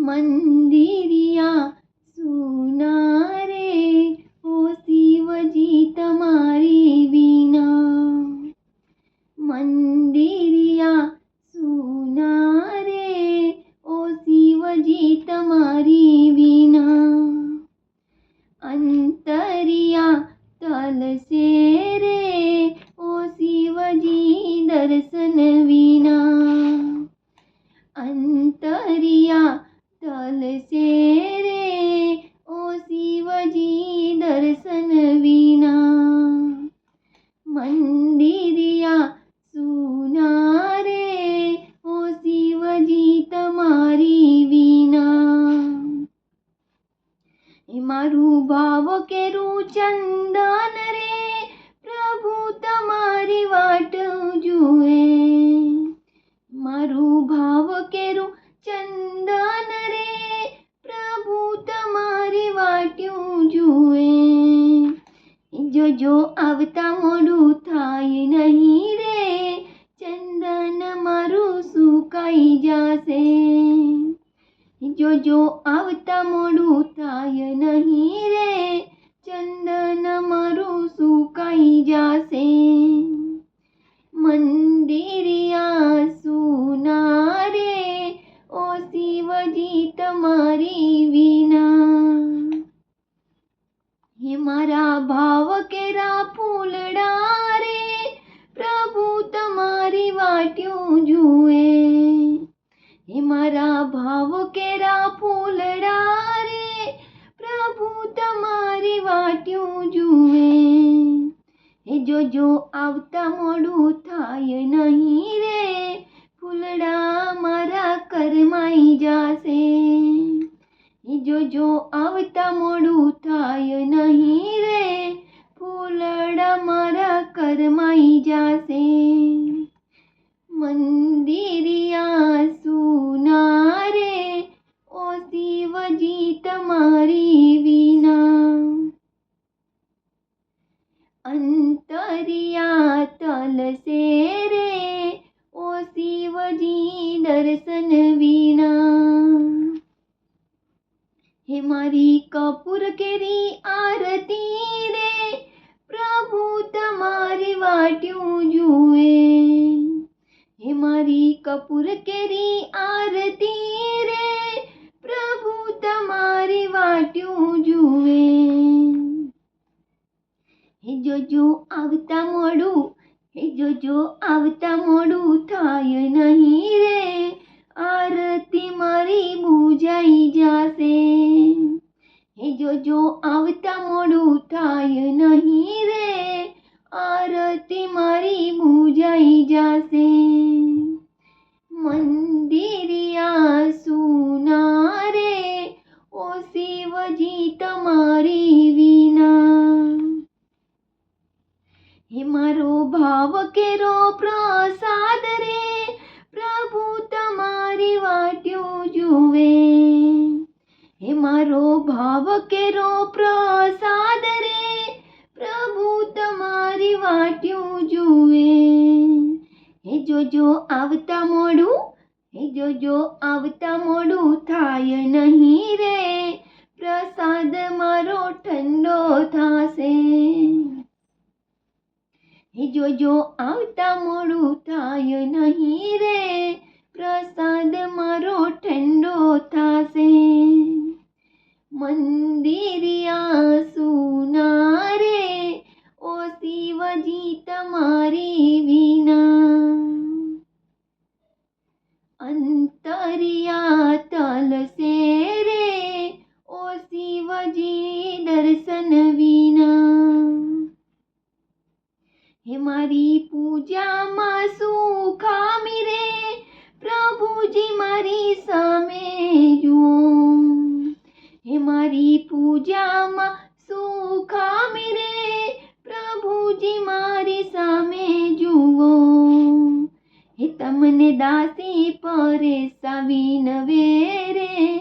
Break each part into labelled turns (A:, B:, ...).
A: મંદિરિયા ભાવ કેરું ચંદન રે, પ્રભુ તમારી વાટ જુએ. મારું ભાવ કેરું ચંદન રે, પ્રભુ તમારી વાટ્યું જુએ. જોજો આવતા મોડું થાય નહીં રે, ચંદન મારું સુકાઈ જશે. જોજો આવતા મારા ભાવ કેરા ફૂલડા રે, પ્રભુ તમારી વાટ્યું જુએ. હે જોજો આવતા મોડું થાય નહીં રે, ફૂલડા મારા કરમાઈ જાશે. હે જોજો આવતા મોડું થાય નહીં રે, ફૂલડા મારા કરમાઈ જાશે. મારી કપૂર કેરી આરતી રે, પ્રભુ તમારી વાટ્યું જુએ. હે મારી કપૂર કેરી આરતી રે, પ્રભુ તમારી વાટ્યું જુએ. હે જોજો આવતા મોડું, હે જોજો આવતા મોડું થાય નહીં રે આરતી મારી બુજાઈ જશે. હે જોજો આવતા મોડું થાય નહીં રે, આરતી મારી બુજાઈ જશે. મંદિરિયા સુના રે, ઓ શિવજી તમારી વિના. હે મારો ભાવ કેરો પ્રસાદ રે જુએ હે મારો ભાવ કેરો પ્રસાદ રે પ્રભુ તમારી વાટ્યું જુએ હે જોજો આવતા મોડું હે જોજો આવતા મોડું થાય નહીં રે પ્રસાદ મારો ઠંડો થાશે હે જોજો આવતા મોડું થાય નહીં રે પ્રસાદ મારો ઠંડો થાશે. મંદિરિયા સામે જુઓ. હે મારી પૂજામાં શું ખામી રે, પ્રભુજી મારી સામે જુઓ. હે તમને દાસી પરેશાવી નવે રે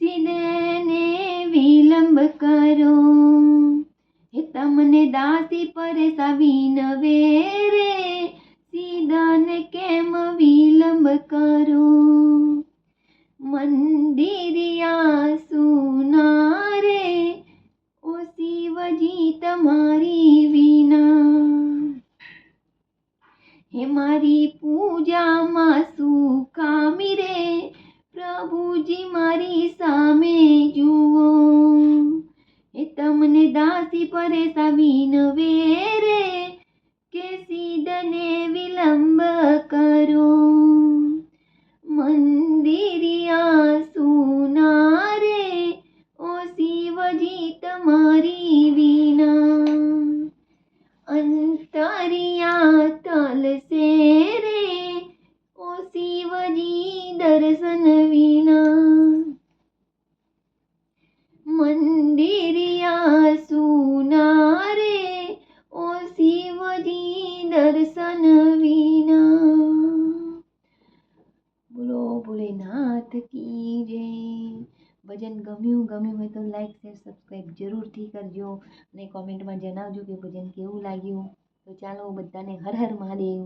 A: સિદ્ધને વિલંબ કરો. હે તમને દાસી પરેશાવી નવે રે સીધાને કેમ વિલંબ કરો? મંદિરિયા સુના રે ઓ શિવજી તમારી વિના. હે મારી પૂજામાં શું કામી રે? પ્રભુજી મારી સામે જુઓ. એ તમને દાસી પરેશા વિનવે જય ભજન ગમ્યું ગમ્યું હોય તો લાઈક શેર સબસ્ક્રાઈબ જરૂરથી કરજો અને કોમેન્ટમાં જણાવજો કે ભજન કેવું લાગ્યું. તો ચાલો બધાને હર હર મહાદેવ.